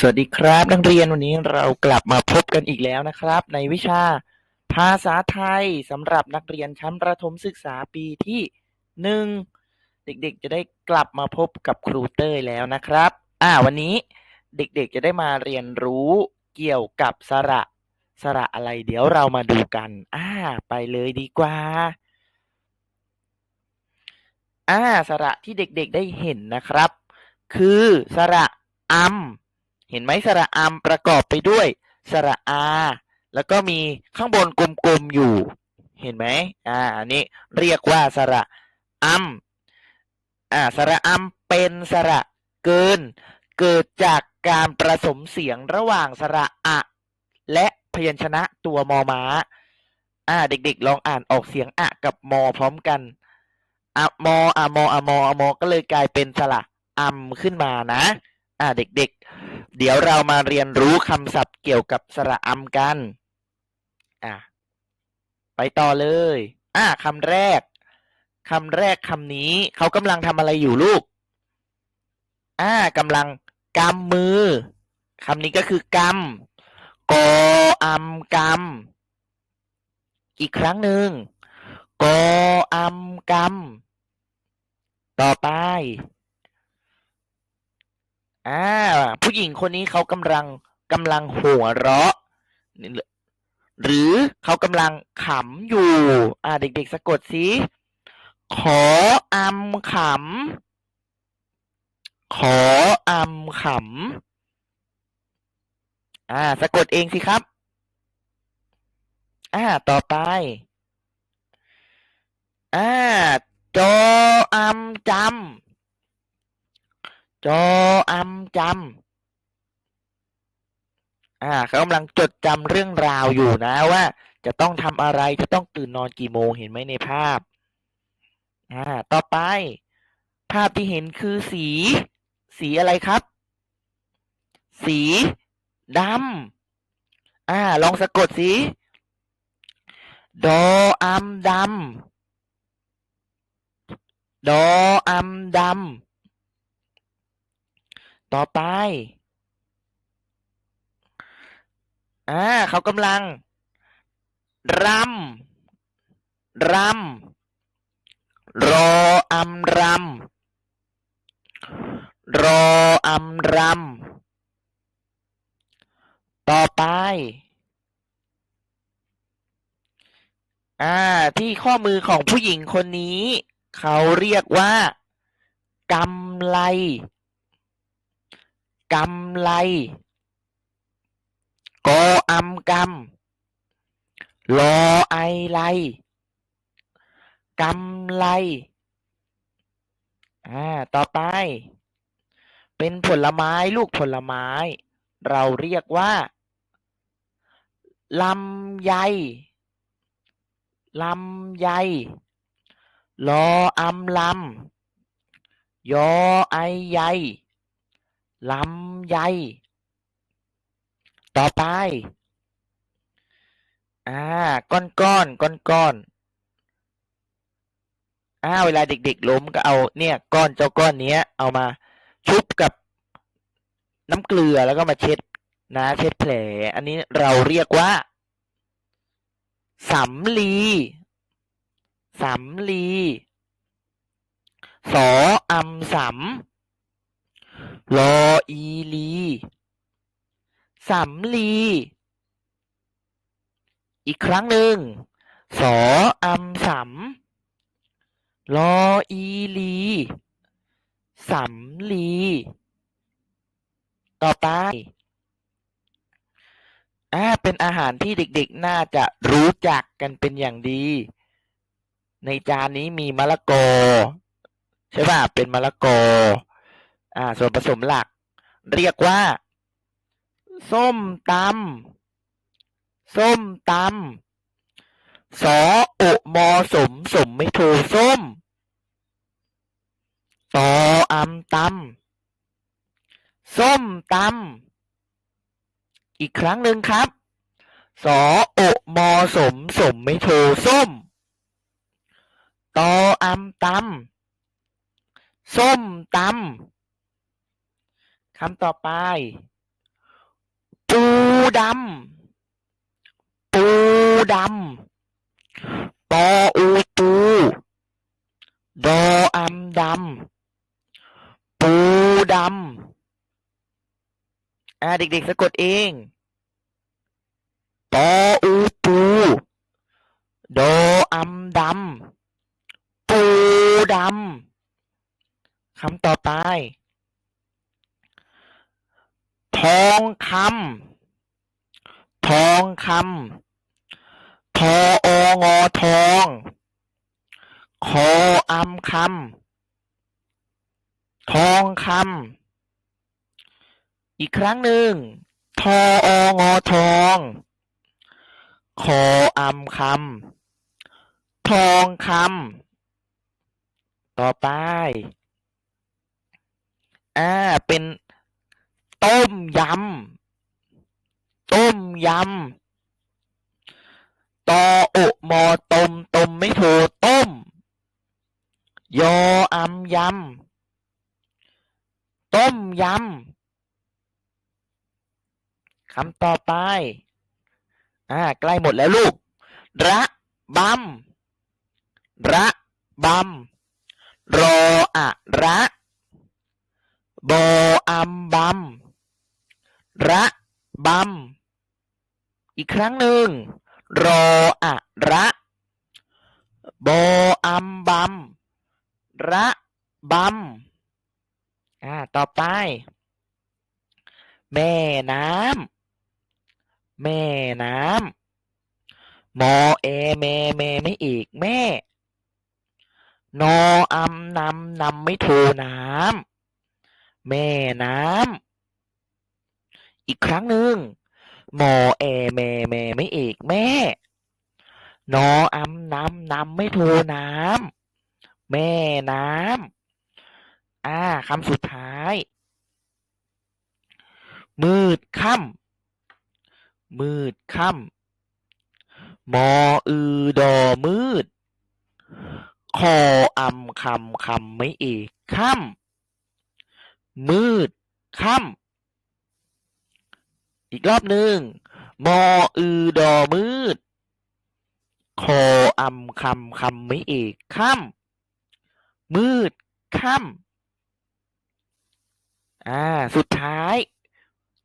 สวัสดีครับ นักเรียนวันนี้เรากลับมาพบกันอีกแล้วนะครับ ในวิชาภาษาไทยสำหรับนักเรียนชั้นประถมศึกษาปีที่หนึ่งเด็กๆ จะได้กลับมาพบกับครูเต้ยแล้วนะครับ อ่าวันนี้เด็กๆจะได้มาเรียนรู้เกี่ยวกับสระสระอะไร เดี๋ยวเรามาดูกัน อ่า ไปเลยดีกว่า อ่าสระที่เด็กๆได้เห็นนะครับ คือสระอัม เห็นไหมสระอัมประกอบไปด้วย สระอา แล้วก็มีข้างบนกลมๆอยู่ เห็นไหมอ่าอันนี้เรียกว่าสระอัมอ่าสระอัมเป็นสระเกิน เกิดจากการประสมเสียงระหว่างสระอะ และพยัญชนะตัวมอม้าอ่าเด็กๆ ลองอ่านออกเสียงอะกับมอพร้อมกันอะมออะมออะมออะมอก็เลยกลายเป็นสระอัมขึ้นมานะ อ่าเด็กๆ เดี๋ยวเรามาเรียนรู้คำศัพท์เกี่ยวกับสระอัมกัน อ่าไปต่อเลย อ่าคำแรกคำแรกคำนี้ เขากำลังทำอะไรอยู่ลูก อ่ากำลังกำมือคำนี้ก็คือกำกออัมกำอีกครั้งหนึ่งกออัมกำต่อไป อ่า ผู้หญิงคนนี้เขากำลังกำลังหัวเราะ หรือเขากำลังขำอยู่ อ่า เด็ก ๆ สะกดสิขออำขำ ขออำขำ อ่า สะกดเองสิครับ อ่า ต่อไป อ่าจออำจำ จออำจำอ่าเขากำลังจดจำเรื่องราวอยู่นะว่า จะต้องทำอะไรจะต้องตื่นนอนกี่โมงเห็นไหมในภาพอ่าต่อไป ภาพที่เห็นคือสี สีอะไรครับ สีดำอ่า ลองสะกดสิดออัมดำดออัมดำ ต่อไป อ่า เขากำลังรำรำรออัมรำรออัมรำต่อไป อ่า ที่ข้อมือของผู้หญิงคนนี้ เขาเรียกว่ากำไล กำไลกออัมกำรอไอไลกำไลอ่า ต่อไป เป็นผลไม้ลูกผลไม้ เราเรียกว่าลำไยลำไยลออำลำยอไอใย ลำไย ต่อไป อ่า ก้อนก้อนก้อนก้อนอ่า เวลาเด็ก ๆ ล้มก็เอาเนี่ย ก้อนเจ้าก้อนเนี้ย เอามาชุบกับน้ำเกลือแล้วก็มาเช็ดนะเช็ดแผล อันนี้เราเรียกว่าสำลีสำลีสออำสำ ลออีลี สำลี อีกครั้งหนึ่ง สออำสำลออีลี สำลี ต่อไปอ่าเป็นอาหารที่เด็กๆ น่าจะรู้จักกันเป็นอย่างดี ในจานนี้มีมะละกอ ใช่ป่ะ เป็นมะละกอ อ่า ส่วนผสมหลัก เรียกว่า ส้มตำส้มตำสอโอมอสมสมไม่โทส้มตออำตำส้มตำอีกครั้งหนึ่งครับสอโอมอสมสมไม่โทส้มตออำตำส้มตำ คำต่อไป ปูดำ ปูดำปออูปู ดออำดำ ปูดำอ่าเด็กๆสะกดเองปออูปู ดออำดำ ปูดำคำต่อไป องคำทองคำทอองอทองคออำคำทองคำอีกครั้งหนึ่งทอองอทองคออำคำทองคำต่อไป อ่า เป็น ต้มยำ ต้มยำ ตอโอมอตมตมไม่โทต้ม ยออำยำ ต้มยำ คำต่อไป อ่า ใกล้หมดแล้วลูก ระบำระบำรออะระบออำบำ ระบำ อีกครั้งหนึ่ง รออะระบออำบำ ระบำ อ่า ต่อไป แม่น้ำ แม่น้ำ มอเอแม่แม่ไม่อีกแม่ นออำนำนำไม่โทน้ำ แม่น้ำ อีกครั้งหนึ่งมอแอแม่แม่ไม่เอกแม่ นออำน้ำน้ำไม่โทน้ำแม่น้ำอ่าคำสุดท้าย มืดค่ำมืดค่ำมออือดอมืด คออำคำคำไม่เอกค่ำมืดค่ำ อีกรอบหนึ่งมอ อือ ดอ มืด คออำคำคำไม่เอกค่ำมืดค่ำอ่า สุดท้าย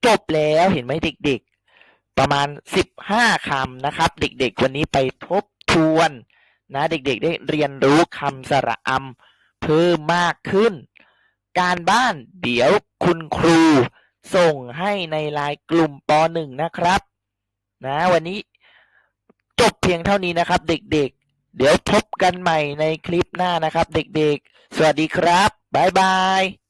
จบแล้วเห็นไหมเด็ก ๆ ประมาณสิบห้าคำนะครับ เด็ก ๆ วันนี้ไปทบทวนนะ เด็ก ๆ ได้เรียนรู้คำสระอำเพิ่มมากขึ้น การบ้านเดี๋ยวคุณครู ส่งให้ในไลน์กลุ่มป .1 นะครับ นะ วันนี้จบเพียงเท่านี้นะครับ เด็กๆเดี๋ยวพบกันใหม่ในคลิปหน้านะครับ เด็กๆ สวัสดีครับ บ๊ายบาย